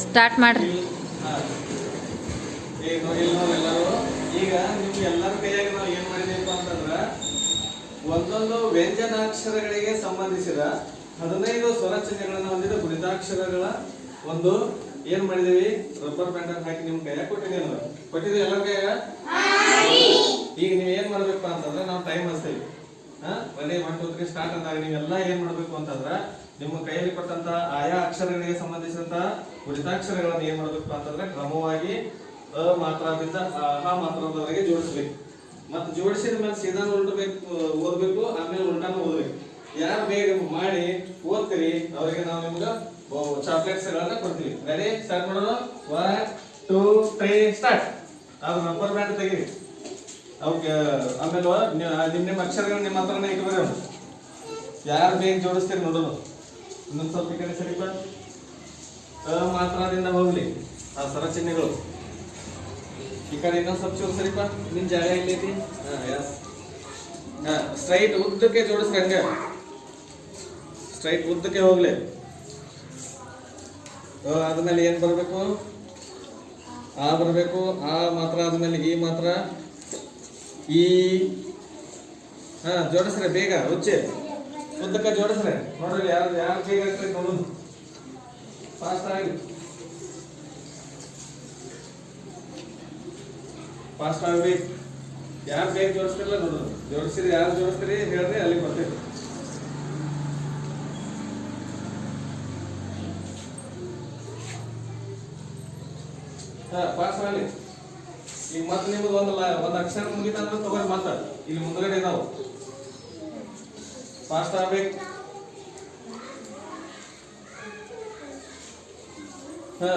Start ಮಾಡ್ರಿ. ಈಗ ನೋಡಿ ಎಲ್ಲರೂ ಈಗ ನಿಮ್ಗೆ ಎಲ್ಲರ ಕೈಯಾಗ ನಾವು ಏನ್ ಮಾಡಿದೀವಿ ಅಂತಂದ್ರ ಒಂದೊಂದು ವ್ಯಂಜನಾಕ್ಷರಗಳಿಗೆ ಸಂಬಂಧಿಸಿದ ಹದಿನೈದು ಸ್ವರಚನೆಗಳನ್ನ ಹೊಂದಿದ ಗುಣಿತಾಕ್ಷರಗಳ ಒಂದು ಏನ್ ಮಾಡಿದೀವಿ? ರಬ್ಬರ್ ಬ್ಯಾಂಡ್ ಅನ್ನು ಹಾಕಿ ನಿಮ್ ಕೈಯಾಗ ಕೊಟ್ಟಿದ್ದೀವಿ ನಾವು ಕೊಟ್ಟಿದ್ದೀವಿ ಎಲ್ಲರ ಕೈಯಾಗ? ಈಗ ನೀವ್ ಏನ್ ಮಾಡ್ಬೇಕು ಅಂತಂದ್ರೆ ನಾವು ಟೈಮ್ ಹಚ್ತೇವೆ ಹಾ ಒಂದೇ ಒನ್ ಟೂ ತ್ರೀ ಸ್ಟಾರ್ಟ್ ಅಂದಾಗ ನೀವೆಲ್ಲ ಏನ್ ಮಾಡ್ಬೇಕು ಅಂತಂದ್ರ ನಿಮ್ಮ ಕೈಯಲ್ಲಿ ಕೊಟ್ಟಂತ ಆಯಾ ಅಕ್ಷರಗಳಿಗೆ ಸಂಬಂಧಿಸಿದಂತ ಉಚಿತಾಕ್ಷರಗಳನ್ನು ಏನ್ ಮಾಡಬೇಕು ಅಂತಂದ್ರೆ ಕ್ರಮವಾಗಿ ಅ ಮಾತ್ರದಿಂದ ಆ ಮಾತ್ರದವರೆಗೆ ಜೋಡಿಸ್ಬೇಕು. ಮತ್ತೆ ಜೋಡಿಸಿದ ಮೇಲೆ ಸೀದಾ ಉಲ್ಟಬೇಕು ಓದ್ಬೇಕು, ಆಮೇಲೆ ಉಲ್ಟಾನು ಓದ್ಬೇಕು. ಯಾರು ಬೇಗ ಮಾಡಿ ಓದ್ತೀರಿ, ಅವರಿಗೆ ನಾವು ನಿಮ್ಗೆ ಚಾಕ್ಲೇಟ್ಸ್ ಗಳನ್ನ ಕೊಡ್ತೀವಿ. ರೆಡಿ ಸ್ಟಾರ್ಟ್ ಮಾಡೋಣ ಒನ್ ಟೂ ತ್ರೀ ಸ್ಟಾರ್ಟ್ ಅದು ರಬ್ಬರ್ ಬ್ಯಾಂಡ್ ತೆಗೀರಿ. ಅವಕ್ಕೆ ಆಮೇಲೆ ನಿಮ್ ನಿಮ್ ನಿಮ್ಮ ಅಕ್ಷರಗಳು ನಿಮ್ಮ ಹತ್ರನೇ ಅವ್ನು ಯಾರು ಬೇಗ ಜೋಡಿಸ್ತೀರಿ ನೋಡೋಣ. ಇನ್ನೊಂದು ಸ್ವಲ್ಪ ಕಡೆ ಸರಿಪ ಅ ಮಾತ್ರದಿಂದ ಹೋಗ್ಲಿ. ಆ ಸರ ಚಿಹ್ನೆಗಳು. ಈ ಕಡೆ ಇನ್ನೊಂದು ಸ್ವಲ್ಪ ಚೂರು ಸರಿಪ ನಿನ್ ಜಾಗ ಎಲ್ಲೈತಿ ಹಾ ಸ್ಟ್ರೈಟ್ ಉದ್ದಕ್ಕೆ ಜೋಡಿಸ್ರಿ ಹಂಗೆ. ಸ್ಟ್ರೈಟ್ ಉದ್ದಕ್ಕೆ ಹೋಗ್ಲಿ. ಅದ್ಮೇಲೆ ಏನ್ ಬರ್ಬೇಕು? ಆ ಬರ್ಬೇಕು, ಆ ಮಾತ್ರ ಆದ್ಮೇಲೆ ಈ ಮಾತ್ರ. ಈ, ಹಾ, ಜೋಡಿಸ್ರೆ ಬೇಗ ಉಚ್ಚೆ ಉದ್ದಕ್ಕೆ ಜೋಡಿಸ್ರೆ. ನೋಡ್ರಿ, ಯಾರು ಯಾರು ಬೇಗ ಆಗ್ತದೆ ನೋಡೋದು ಫಾಸ್ಟ್ ಆಗಿ. ಫಾಸ್ಟ್ ಆಗ್ಬೇಕು ಯಾರು ಬೇಗ ಜೋಡಿಸ್ತಿರಲ್ಲ ನೋಡೋದು ಜೋಡಿಸಿರಿ ಯಾರು ಜೋಡಿಸ್ತೀರಿ ಹೇಳ್ರಿ ಅಲ್ಲಿಗೆ ಬರ್ತೀರಿ. ಹಾ ಪಾಸ್ ಮಾಡಲಿ ಈಗ ಮತ್ತೆ ನಿಮ್ಗೆ ಒಂದಲ್ಲ ಒಂದು ಅಕ್ಷರ ಮುಗಿತಂದ್ರೆ ತಗೋರಿ ಮತ್ತೆ. ಇಲ್ಲಿ ಮುಂದ್ಗಡೆ ಇದಾವು ಫಾಸ್ಟ್ ಆಗ್ಬೇಕು ಹಾ,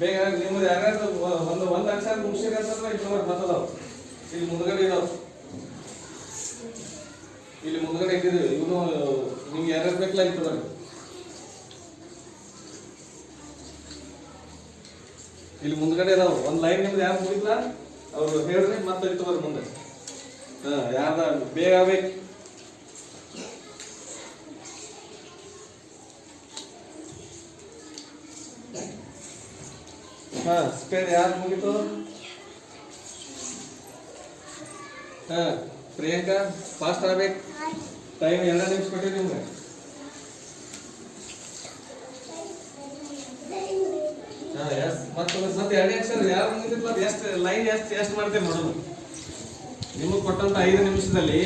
ಬೇಗ ನಿಮ್ಮದು ಯಾರ್ಯಾರು ಒಂದು ಒಂದು ಅಕ್ಷರ ಮುಗಿಸಿರಿ ಅಂತಂದ್ರೆ ಇಲ್ಲಿ ಮತ್ತದಾವು ಇಲ್ಲಿ ಮುಂದ್ಗಡೆ ಇದಾವ. ಇಲ್ಲಿ ಮುಂದ್ಗಡೆ ಇದ್ದಿದ್ರು ಇವನು, ನಿಮ್ಗೆ ಯಾರ್ಯಾರು ಬೇಕಲ್ಲ ಇತ್ತು ಬರ್ರಿ ಇಲ್ಲಿ ಮುಂದ್ಗಡೆ ಇದಾವ. ಒಂದ್ ಲೈನ್ ನಿಮ್ದು ಯಾರು ಮುಗಿದ್ರ ಅವ್ರು ಹೇಳ್ರಿ ಮತ್ತೆ ಇತ್ತು ಬರ್ರಿ ಮುಂದೆ. ಹಾ ಯಾರ ಬೇಗ ಆಗ್ಬೇಕು. ಹಾ ಸ್ಪೇರ್ ಯಾರು ಮುಗಿತು? ಹಾ, ಪ್ರಿಯಾಂಕಾ ಫಾಸ್ಟ್ ಆಗ್ಬೇಕು. ಟೈಮ್ ಎಲ್ಲ ನಿಮಿಷ ಕೊಟ್ಟಿರಿ ನಿಮ್ಗೆ. ಹಾ ಎಸ್ ಮತ್ತೆ ಮತ್ತೆ ಎರಡನೇ ಅಕ್ಷರ ಯಾರು ಅದು ಎಷ್ಟು ಲೈನ್ ಎಷ್ಟು ಎಷ್ಟು ಮಾಡ್ತೀವಿ ನೋಡೋದು ನಿಮಗೆ ಕೊಟ್ಟಂತ ಐದು ನಿಮಿಷದಲ್ಲಿ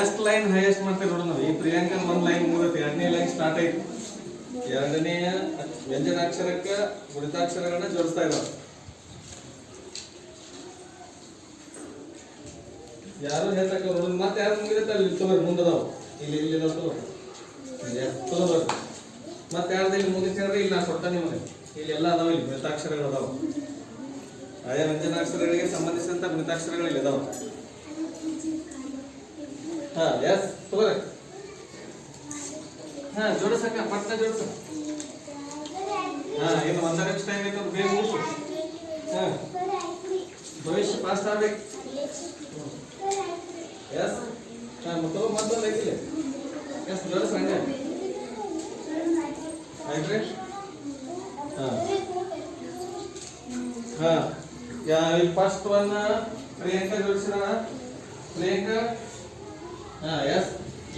ಎಷ್ಟು ಲೈನ್ ಹೈಯೆಸ್ಟ್ ಮಾಡ್ತೀವಿ ನೋಡೋಣ. ಈ ಪ್ರಿಯಾಂಕನ್ ಒಂದ್ ಲೈನ್ ಮುಗಿದೈತಿ ಎರಡನೇ ಲೈನ್ ಸ್ಟಾರ್ಟ್ ಆಯ್ತು. ಎರಡನೆಯ ವ್ಯಂಜನಾಕ್ಷರಕ್ಕೆ ಗುಣಿತಾಕ್ಷರಗಳನ್ನ ಜೋಡಿಸ್ತಾ ಇದ್ದಾವೆ ಯಾರು ಹೇಳ್ತಕ್ಕ ಮತ್ತೆ ಯಾರು ಮುಗಿದೈತೆ ಅಲ್ಲಿ ತಗೋರಿ ಮುಂದದಾವು ಇಲ್ಲಿ ಇಲ್ಲಿ ತಗೋರಿ. ಮತ್ತೆ ಯಾರ್ದು ಇಲ್ಲಿ ಮುಗಿಸ್ಕೊಂಡ್ರೆ ಇಲ್ಲಿ ನಾನು ಕೊಟ್ಟ ನಿಮಗೆ. ಎಲ್ಲ ಅದಾವ, ಇಲ್ಲಿ ಮೃತಾಕ್ಷರಗಳು ಅದಾವ. ಆಯಾ ವ್ಯಂಜನಾಕ್ಷರಗಳಿಗೆ ಸಂಬಂಧಿಸಿದಂತ ಮೃತಾಕ್ಷರಗಳು ಇಲ್ಲಿ ಅದಾವ. ಹಾ ಎಸ್ ತಗೋರಿ. ಹಾ ಜೋಡಿಸಕ್ಕ ಪಟ್ಟ ಜೋಡಿಸ. ಹಾ, ಇನ್ನು ಲಕ್ಷ ಟೈಮ್ ಐತೆ ಬೇಗ ಮುಗಿಸು. ಹಾ. ಭವಿಷ್ಯ ಪಾಸ್ ಆಗ್ಬೇಕು ಎಸ್ ಹಾ ಮತ್ತೊಬ್ಬ ಮತ್ತೊಂದು ಐತಿಲ್ಲ ಎಸ್ ಜೋಡಿಸ ಹಂಗೆ. ಆಯ್ತ್ರಿ? ಹಾ. ಹಾ. ಯಾ, ಇಲ್ಲಿ ಫಸ್ಟ್ ಒನ್ ಪ್ರಿಯಾಂಕಾ ಜೋಡಿಸಿದ ಪ್ರಿಯಾಂಕಾ? ಹಾ ಎಸ್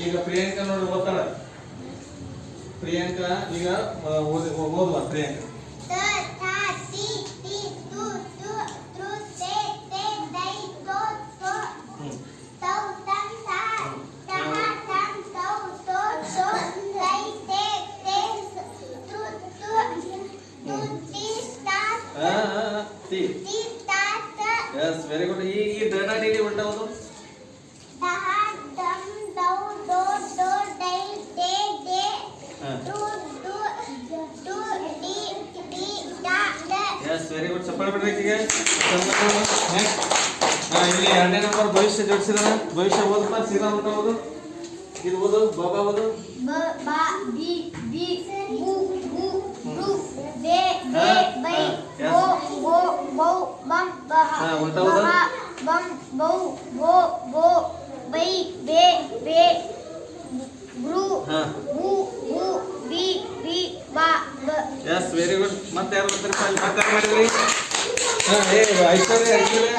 ಈಗ ಪ್ರಿಯಾಂಕಾ ನೋಡಿ, ಓದ್ತಾಳ. ಪ್ರಿಯಾಂಕಾ ಈಗ ಓದುವ ಪ್ರಿಯಾಂಕಾ. ವೆರಿ ಗುಡ್ ಈ ಈ ಡಡ ಡಿ ಡಿ ಎಸ್ ವೆರಿ ಗುಡ್ ಚಪ್ಪಾಳೆ ಬಿಡ್ರಿ ಈಕಿಗೆ ಇಲ್ಲಿ ಎರಡನೇ ನಂಬರ್ ಭವಿಷ್ಯ ಜೋಡಿಸಿದ ಭವಿಷ್ಯ ಓದಪ್ಪ ಸೀದಾ ಉಲ್ಟಾ ಓದು. ಇದು ಓದು ಬಾಬಾ ಓದು. ಉಲ್ಟಾ ಓದು. ಬಿ ಬಿ ಬಾ ಬ ಎಸ್ ವೆರಿ ಗುಡ್ ಮತ್ತೆ ಯಾರು ಬರ್ತಾರೆ? ಅಲ್ಲಿ ಮತ್ತೆ ಯಾರು ಮಾಡಿದ್ರಿ? ಹಾಂ ಏ ಐಶ್ವರ್ಯ ಐಶ್ವರ್ಯ.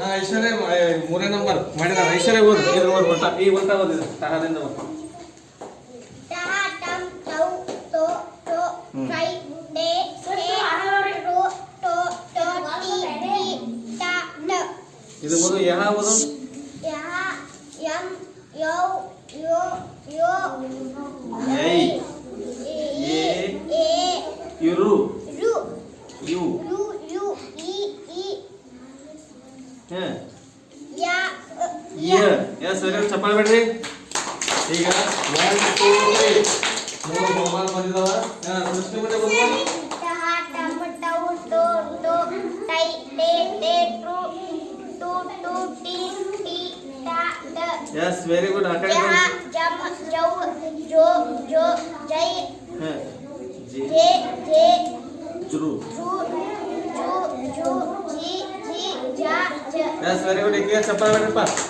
ಹಾಂ ಐಶ್ವರ್ಯ ಏ, ಮೂರನೇ ನಂಬರ್ ಮಾಡಿದ ಐಶ್ವರ್ಯ ಓದು. ಇದ್ರ ಓದು ಒಟ್ಟ ಈ ಒಟ್ಟ ಓದಿದ. ತಹದಿಂದ ಓದು. ಟಹ ಟಂ ಟೌ ಟೋ ಟೋ ಹ್ಮ್. ಟ್ರೈ ಟೇ ಟೇ ರೋ ಟೋ ಟೋ ಟಿ ಟಿ ಟ ಟ ಇದು ಓದು. ಯಹ ಓದು? ಯಹ ಯಂ ಯೌ ಯೋ ಯೋ. ಯೈ ಎ ಎ ಇರು ರು ಯು ರು ಯು ಇ ಇ ಹಾಂ ಯ ಅ, ಯ ಎಸ್ ವೆರಿ ಗುಡ್ ಚಪ್ಪಾಳೆ ಬಿಡ್ರಿ ಈಗ ಒನ್ ಟೂ ತ್ರೀ ಮೂರು ಮೊಬೈಲ್ ಬಂದಿದಾವ ಹಾಂ ಸೃಷ್ಟಿ ಮುಂದೆ ಬಂದು ಟಹ ಟಂ ಟೌ जो जो जय जे। जे जरू जो। जो जू जी जी जा जा यस वेरी गुड एक चप्पल वाले पास।